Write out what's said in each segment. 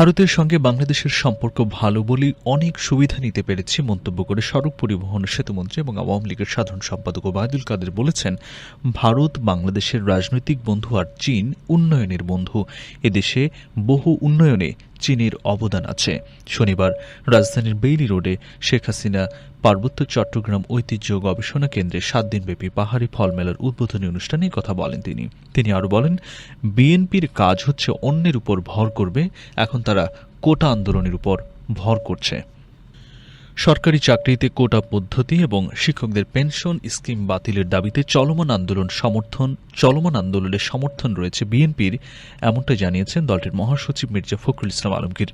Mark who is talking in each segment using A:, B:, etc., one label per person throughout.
A: ভারতের সঙ্গে বাংলাদেশের সম্পর্ক ভালো বলেই অনেক সুবিধা নিতে পেরেছি মন্তব্য করে সড়ক পরিবহন সেতুমন্ত্রী এবং আওয়ামী লীগের সাধারণ সম্পাদক ওবায়দুল কাদের বলেছেন ভারত বাংলাদেশের রাজনৈতিক বন্ধু আর চীন উন্নয়নের বন্ধু এদেশে বহু উন্নয়নে চীনের অবদান আছে শনিবার রাজধানীর বেইলি রোডে শেখ হাসিনা পার্বত্য চট্টগ্রাম ঐতিহ্য গবেষণা কেন্দ্রে সাত দিনব্যাপী পাহাড়ি ফল মেলার উদ্বোধনী অনুষ্ঠানে কথা বলেন তিনি তিনি আরও বলেন বিএনপির কাজ হচ্ছে অন্যের উপর ভর করবে এখন তারা কোটা আন্দোলনের উপর ভর করছে সরকারি চাকরিতে কোটা পদ্ধতি এবং শিক্ষকদের পেনশন স্কিম বাতিলের দাবিতে চলমান আন্দোলন সমর্থন চলমান আন্দোলনের সমর্থন রয়েছে বিএনপির এমনটা জানিয়েছেন দলটির মহাসচিব মির্জা ফখরুল ইসলাম আলমগীর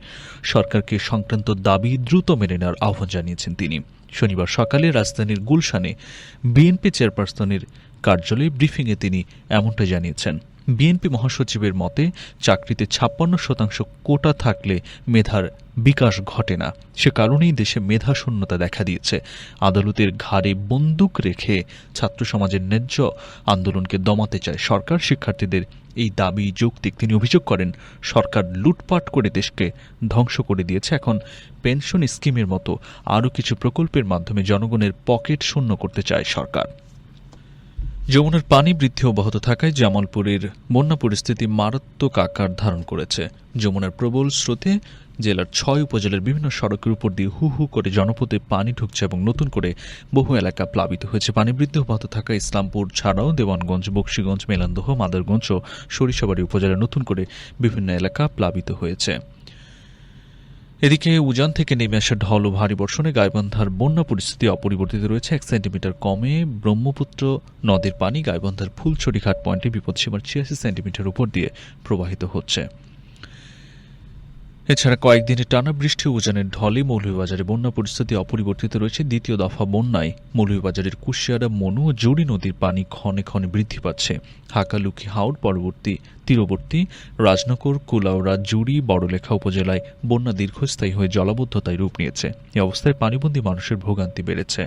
A: সরকারকে সংক্রান্ত দাবি দ্রুত মেনে নেওয়ার আহ্বান জানিয়েছেন তিনি শনিবার সকালে রাজধানীর গুলশানে বিএনপি চেয়ারপারসনের কার্যালয়ে ব্রিফিংয়ে তিনি এমনটা জানিয়েছেন বিএনপি মহাসচিবের মতে চাকরিতে ছাপ্পান্ন শতাংশ কোটা থাকলে মেধার বিকাশ ঘটে না সে কারণেই দেশে মেধা শূন্যতা দেখা দিয়েছে আদালতের ঘাড়ে বন্দুক রেখে ছাত্র সমাজের ন্যায্য আন্দোলনকে দমাতে চায় সরকার শিক্ষার্থীদের এই দাবি যৌক্তিক তিনি অভিযোগ করেন সরকার লুটপাট করে দেশকে ধ্বংস করে দিয়েছে এখন পেনশন স্কিমের মতো আরও কিছু প্রকল্পের মাধ্যমে জনগণের পকেট শূন্য করতে চায় সরকার যমুনার পানি বৃদ্ধি অব্যাহত থাকায় জামালপুরের বন্যা পরিস্থিতি মারাত্মক আকার ধারণ করেছে যমুনার প্রবল স্রোতে জেলার ছয় উপজেলার বিভিন্ন সড়কের উপর দিয়ে হু হু করে জনপদে পানি ঢুকছে এবং নতুন করে বহু এলাকা প্লাবিত হয়েছে পানি বৃদ্ধি অব্যাহত থাকায় ইসলামপুর ছাড়াও দেওয়ানগঞ্জ বক্সিগঞ্জ মেলান্দহ মাদারগঞ্জ ও সরিষাবাড়ি উপজেলার নতুন করে বিভিন্ন এলাকা প্লাবিত হয়েছে এদিকে উজান থেকে নেমে আসা ঢল ও ভারী বর্ষণে গাইবান্ধার বন্যা পরিস্থিতি অপরিবর্তিত রয়েছে এক সেন্টিমিটার কমে ব্রহ্মপুত্র নদীর পানি গাইবান্ধার ঘাট পয়েন্টে বিপদসীমার ছিয়াশি সেন্টিমিটার উপর দিয়ে প্রবাহিত হচ্ছে এছাড়া কয়েকদিনের টানা বৃষ্টি উজানের ঢলে মৌলভীবাজারে বন্যা পরিস্থিতি অপরিবর্তিত রয়েছে দ্বিতীয় দফা বন্যায় মৌলভীবাজারের কুশিয়ারা মনু ও জুড়ি নদীর পানি ক্ষণে ক্ষণে বৃদ্ধি পাচ্ছে হাকালুকি হাওড় পরবর্তী তীরবর্তী রাজনগর কুলাউড়া জুড়ি বড়লেখা উপজেলায় বন্যা দীর্ঘস্থায়ী হয়ে জলাবদ্ধতায় রূপ নিয়েছে এ অবস্থায় পানিবন্দী মানুষের ভোগান্তি বেড়েছে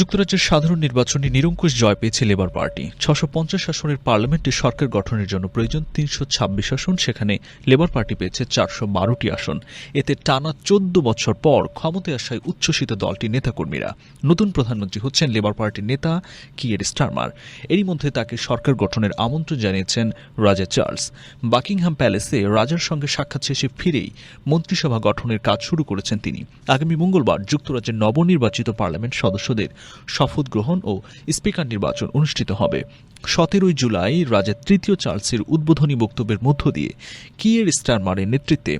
A: যুক্তরাজ্যের সাধারণ নির্বাচনে নিরঙ্কুশ জয় পেয়েছে লেবার পার্টি ছশো পঞ্চাশ আসনের পার্লামেন্টে সরকার গঠনের জন্য প্রয়োজন তিনশো ছাব্বিশ আসন সেখানে লেবার পার্টি পেয়েছে চারশো বারোটি আসন এতে টানা চোদ্দ বছর পর ক্ষমতায় আসায় উচ্ছ্বসিত দলটি নেতাকর্মীরা নতুন প্রধানমন্ত্রী হচ্ছেন লেবার পার্টির নেতা কিয়ের স্টারমার এরই মধ্যে তাকে সরকার গঠনের আমন্ত্রণ জানিয়েছেন রাজা চার্লস বাকিংহাম প্যালেসে রাজার সঙ্গে সাক্ষাৎ শেষে ফিরেই মন্ত্রিসভা গঠনের কাজ শুরু করেছেন তিনি আগামী মঙ্গলবার যুক্তরাজ্যের নবনির্বাচিত পার্লামেন্ট সদস্যদের শপথ গ্রহণ ও স্পিকার নির্বাচন অনুষ্ঠিত হবে সতেরোই জুলাই রাজা তৃতীয় চার্লসের উদ্বোধনী বক্তব্যের মধ্য দিয়ে কিয়ের স্টারমারের নেতৃত্বে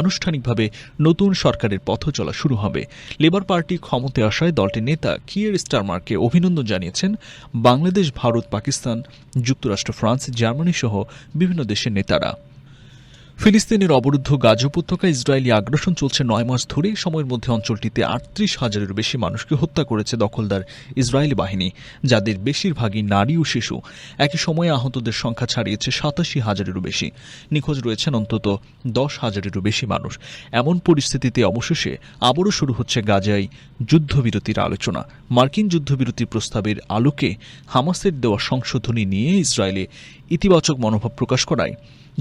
A: আনুষ্ঠানিকভাবে নতুন সরকারের পথ চলা শুরু হবে লেবার পার্টি ক্ষমতায় আসায় দলটির নেতা কিয়ের স্টারমার্কে অভিনন্দন জানিয়েছেন বাংলাদেশ ভারত পাকিস্তান যুক্তরাষ্ট্র ফ্রান্স জার্মানি সহ বিভিন্ন দেশের নেতারা ফিলিস্তিনের অবরুদ্ধ গাজ উপত্যকায় ইসরায়েলি আগ্রাসন চলছে নয় মাস ধরে সময়ের মধ্যে অঞ্চলটিতে আটত্রিশ হাজারের বেশি মানুষকে হত্যা করেছে দখলদার ইসরায়েলি বাহিনী যাদের বেশিরভাগই নারী ও শিশু একই সময়ে আহতদের সংখ্যা ছাড়িয়েছে সাতাশি হাজারেরও বেশি নিখোঁজ রয়েছেন অন্তত দশ হাজারেরও বেশি মানুষ এমন পরিস্থিতিতে অবশেষে আবারও শুরু হচ্ছে গাজায় যুদ্ধবিরতির আলোচনা মার্কিন যুদ্ধবিরতি প্রস্তাবের আলোকে হামাসের দেওয়া সংশোধনী নিয়ে ইসরায়েলে ইতিবাচক মনোভাব প্রকাশ করায়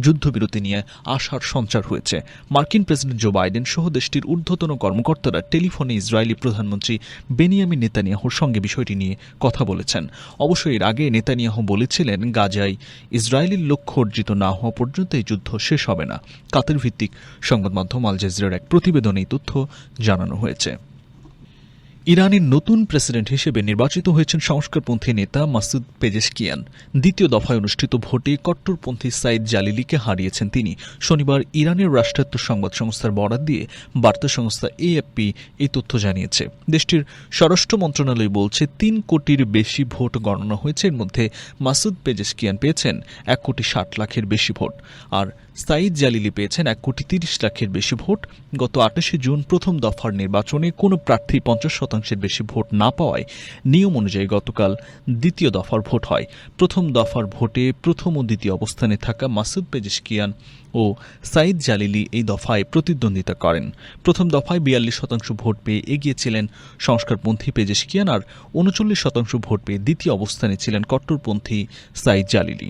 A: যুদ্ধবিরতি নিয়ে আশার সঞ্চার হয়েছে মার্কিন প্রেসিডেন্ট জো বাইডেন সহ দেশটির ঊর্ধ্বতন কর্মকর্তারা টেলিফোনে ইসরায়েলি প্রধানমন্ত্রী বেনিয়ামিন নেতানিয়াহুর সঙ্গে বিষয়টি নিয়ে কথা বলেছেন অবশ্য এর আগে নেতানিয়াহু বলেছিলেন গাজায় ইসরায়েলের লক্ষ্য অর্জিত না হওয়া পর্যন্ত এই যুদ্ধ শেষ হবে না কাতের ভিত্তিক সংবাদ মাধ্যম আল জাজিরার এক প্রতিবেদনে এই তথ্য জানানো হয়েছে ইরানের নতুন প্রেসিডেন্ট হিসেবে নির্বাচিত হয়েছেন সংস্কারপন্থী নেতা মাসুদ পেজেশকিয়ান দ্বিতীয় দফায় অনুষ্ঠিত ভোটে কট্টরপন্থী সাইদ জালিলিকে হারিয়েছেন তিনি শনিবার ইরানের রাষ্ট্রায়ত্ত সংবাদ সংস্থার বরাদ দিয়ে বার্তা সংস্থা এএফপি এই তথ্য জানিয়েছে দেশটির স্বরাষ্ট্র মন্ত্রণালয় বলছে তিন কোটির বেশি ভোট গণনা হয়েছে এর মধ্যে মাসুদ পেজেশকিয়ান পেয়েছেন এক কোটি ষাট লাখের বেশি ভোট আর সাইদ জালিলি পেয়েছেন এক কোটি তিরিশ লাখের বেশি ভোট গত আটাশে জুন প্রথম দফার নির্বাচনে কোনো প্রার্থী পঞ্চাশ শতাংশ শতাংশের বেশি ভোট না পাওয়ায় নিয়ম অনুযায়ী গতকাল দ্বিতীয় দফার ভোট হয় প্রথম দফার ভোটে প্রথম ও দ্বিতীয় অবস্থানে থাকা মাসুদ পেজিশকিয়ান ও সাইদ জালিলি এই দফায় প্রতিদ্বন্দ্বিতা করেন প্রথম দফায় বিয়াল্লিশ শতাংশ ভোট পেয়ে এগিয়েছিলেন সংস্কারপন্থী পেজিশকিয়ান আর উনচল্লিশ শতাংশ ভোট পেয়ে দ্বিতীয় অবস্থানে ছিলেন কট্টরপন্থী সাইদ জালিলি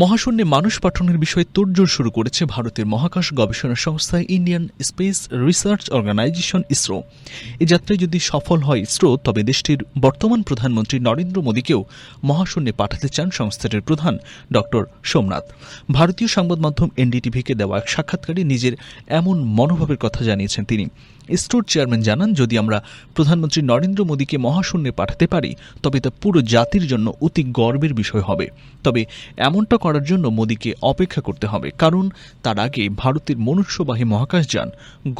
A: মহাশূন্যে মানুষ পাঠানোর বিষয়ে তোড়জোড় শুরু করেছে ভারতের মহাকাশ গবেষণা সংস্থা Indian space research organisation ISRO এ যাত্রায় যদি সফল হয় ইসরো তবে দেশটির বর্তমান প্রধানমন্ত্রী নরেন্দ্র মোদীকেও মহাশূন্যে পাঠাতে চান সংস্থাটির প্রধান ডক্টর সোমনাথ ভারতীয় সংবাদ মাধ্যম এনডিটিভিকে দেওয়া এক সাক্ষাৎকারে নিজের এমন মনোভাবের কথা জানিয়েছেন তিনি ইসরোর চেয়ারম্যান জানান যদি আমরা প্রধানমন্ত্রী নরেন্দ্র মোদীকে মহাশূন্যে পাঠাতে পারি তবে তা পুরো জাতির জন্য অতি গর্বের বিষয় হবে তবে এমনটা করার জন্য মোদীকে অপেক্ষা করতে হবে কারণ তার আগে ভারতের মনুষ্যবাহী মহাকাশযান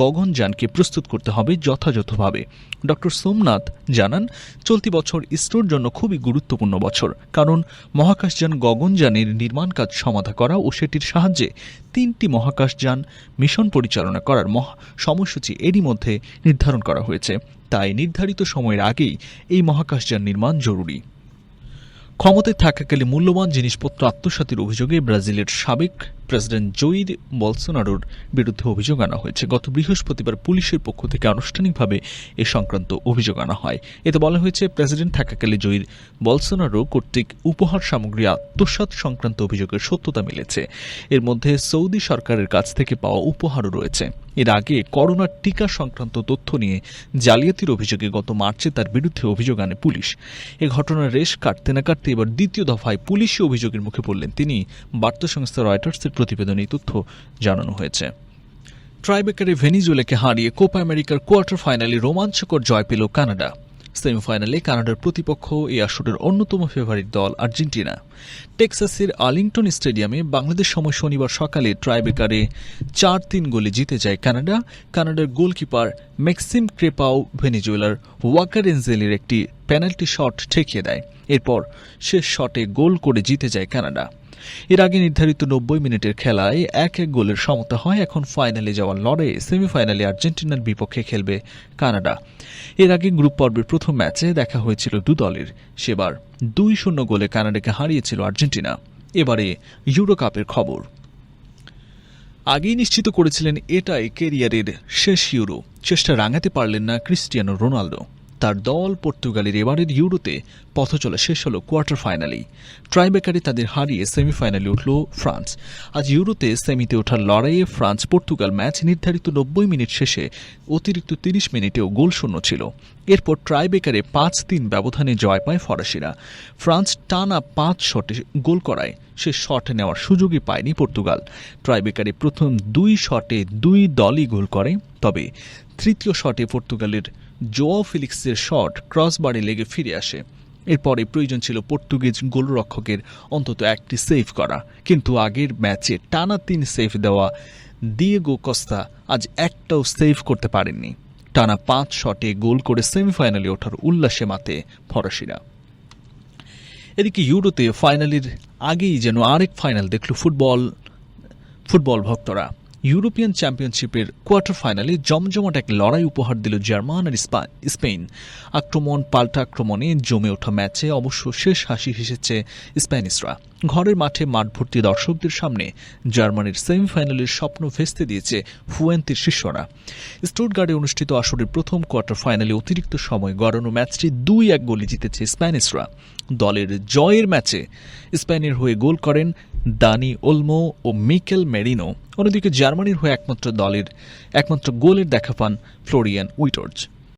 A: গগনযানকে প্রস্তুত করতে হবে যথাযথভাবে ডক্টর সোমনাথ জানান চলতি বছর ইসরোর জন্য খুবই গুরুত্বপূর্ণ বছর কারণ মহাকাশযান গগনযানের নির্মাণ কাজ সমাধা করা ও সেটির সাহায্যে তিনটি মহাকাশযান মিশন পরিচালনা করার মহা সময়সূচি এরই মধ্যে নির্ধারণ করা হয়েছে তাই নির্ধারিত সময়ের আগেই এই মহাকাশযান নির্মাণ জরুরি ক্ষমতায় থাকাকালে মূল্যবান জিনিসপত্র আত্মসাতির অভিযোগে ব্রাজিলের সাবেক প্রেসিডেন্ট জয়ির বলসোনারোর বিরুদ্ধে অভিযোগ আনা হয়েছে গত বৃহস্পতিবার পুলিশের পক্ষ থেকে আনুষ্ঠানিকভাবে এ সংক্রান্ত অভিযোগ আনা হয় এতে বলা হয়েছে প্রেসিডেন্ট থাকাকালে জয়ীর বলসোনারো কর্তৃক উপহার সামগ্রী আত্মসাত সংক্রান্ত অভিযোগের সত্যতা মিলেছে এর মধ্যে সৌদি সরকারের কাছ থেকে পাওয়া উপহারও রয়েছে এর আগে করোনার টিকা সংক্রান্ত তথ্য নিয়ে জালিয়াতির অভিযোগে গত মার্চে তার বিরুদ্ধে অভিযোগ আনে পুলিশ এ ঘটনার রেশ কাটতে না কাটতে এবার দ্বিতীয় দফায় পুলিশি অভিযোগের মুখে পড়লেন তিনি বার্তা সংস্থা রয়টার্সের প্রতিবেদনে তথ্য জানানো হয়েছে ট্রাইবেকারে ভেনিজুয়েলাকে হারিয়ে কোপা আমেরিকার কোয়ার্টার ফাইনালে রোমাঞ্চকর জয় পেল কানাডা সেমিফাইনালে কানাডার প্রতিপক্ষ এই আসরের অন্যতম ফেভারিট দল আর্জেন্টিনা টেক্সাসের আলিংটন স্টেডিয়ামে বাংলাদেশ সময় শনিবার সকালে ট্রাইবেকারে চার তিন গোলে জিতে যায় কানাডা কানাডার গোলকিপার ম্যাক্সিম ক্রেপাও ভেনিজুয়েলার ওয়াকার এঞ্জেলের একটি পেনাল্টি শট ঠেকিয়ে দেয় এরপর শেষ শটে গোল করে জিতে যায় কানাডা এর আগে নির্ধারিত নব্বই মিনিটের খেলায় এক এক গোলের সমতা হয় এখন ফাইনালে যাওয়ার লড়াইয়ে সেমিফাইনালে আর্জেন্টিনার বিপক্ষে খেলবে কানাডা এর আগে গ্রুপ পর্বের প্রথম ম্যাচে দেখা হয়েছিল দু দলের সেবার দুই শূন্য গোলে কানাডাকে হারিয়েছিল আর্জেন্টিনা এবারে ইউরোকাপের খবর আগেই নিশ্চিত করেছিলেন এটাই কেরিয়ারের শেষ ইউরো চেষ্টা রাঙাতে পারলেন না ক্রিস্টিয়ানো রোনালদো তার দল পর্তুগালের এবারের ইউরোতে পথ চলা শেষ হলো কোয়ার্টার ফাইনালেই ট্রাইবেকারে তাদের হারিয়ে সেমিফাইনালে উঠল ফ্রান্স আজ ইউরোতে সেমিতে ওঠার লড়াইয়ে ফ্রান্স পর্তুগাল ম্যাচ নির্ধারিত নব্বই মিনিট শেষে অতিরিক্ত তিরিশ মিনিটেও গোল শূন্য ছিল এরপর ট্রাইবেকারে পাঁচ তিন ব্যবধানে জয় পায় ফরাসিরা ফ্রান্স টানা পাঁচ শটে গোল করায় সে শট নেওয়ার সুযোগই পায়নি পর্তুগাল ট্রাইবেকারে প্রথম দুই শটে দুই দলই গোল করে তবে তৃতীয় শটে পর্তুগালের জোয়াও ফিলিক্সের শট ক্রসবারে লেগে ফিরে আসে এরপরে প্রয়োজন ছিল পর্তুগিজ গোলরক্ষকের অন্তত একটি সেভ করা কিন্তু আগের ম্যাচে টানা তিন সেভ দেওয়া দিয়েগো কস্তা আজ একটাও সেভ করতে পারেননি টানা পাঁচ শটে গোল করে সেমিফাইনালে ওঠার উল্লাসে মাতে ফরাসিরা এদিকে ইউরোতে ফাইনালের আগেই যেন আরেক ফাইনাল দেখল ফুটবল ফুটবল ভক্তরা ইউরোপিয়ান চ্যাম্পিয়নশিপের কোয়ার্টার ফাইনালে জমজমাট এক লড়াই উপহার দিল জার্মান আর স্পেন আক্রমণ পাল্টা আক্রমণে জমে ওঠা ম্যাচে অবশ্য শেষ হাসি হেসেছে স্প্যানিশরা ঘরের মাঠে মাঠ ভর্তি দর্শকদের সামনে জার্মানির সেমিফাইনালের স্বপ্ন ভেস্তে দিয়েছে ফুয়েন্তির শিষ্যরা স্টুটগার্ডে অনুষ্ঠিত আসরের প্রথম কোয়ার্টার ফাইনালে অতিরিক্ত সময় গড়ানো ম্যাচটি দুই এক গোলে জিতেছে স্প্যানিশরা দলের জয়ের ম্যাচে স্পেনের হয়ে গোল করেন দানি ওলমো ও মিকেল মেরিনো অন্যদিকে জার্মানির হয়ে একমাত্র দলের একমাত্র গোলের দেখা পান ফ্লোরিয়ান উইটর্জ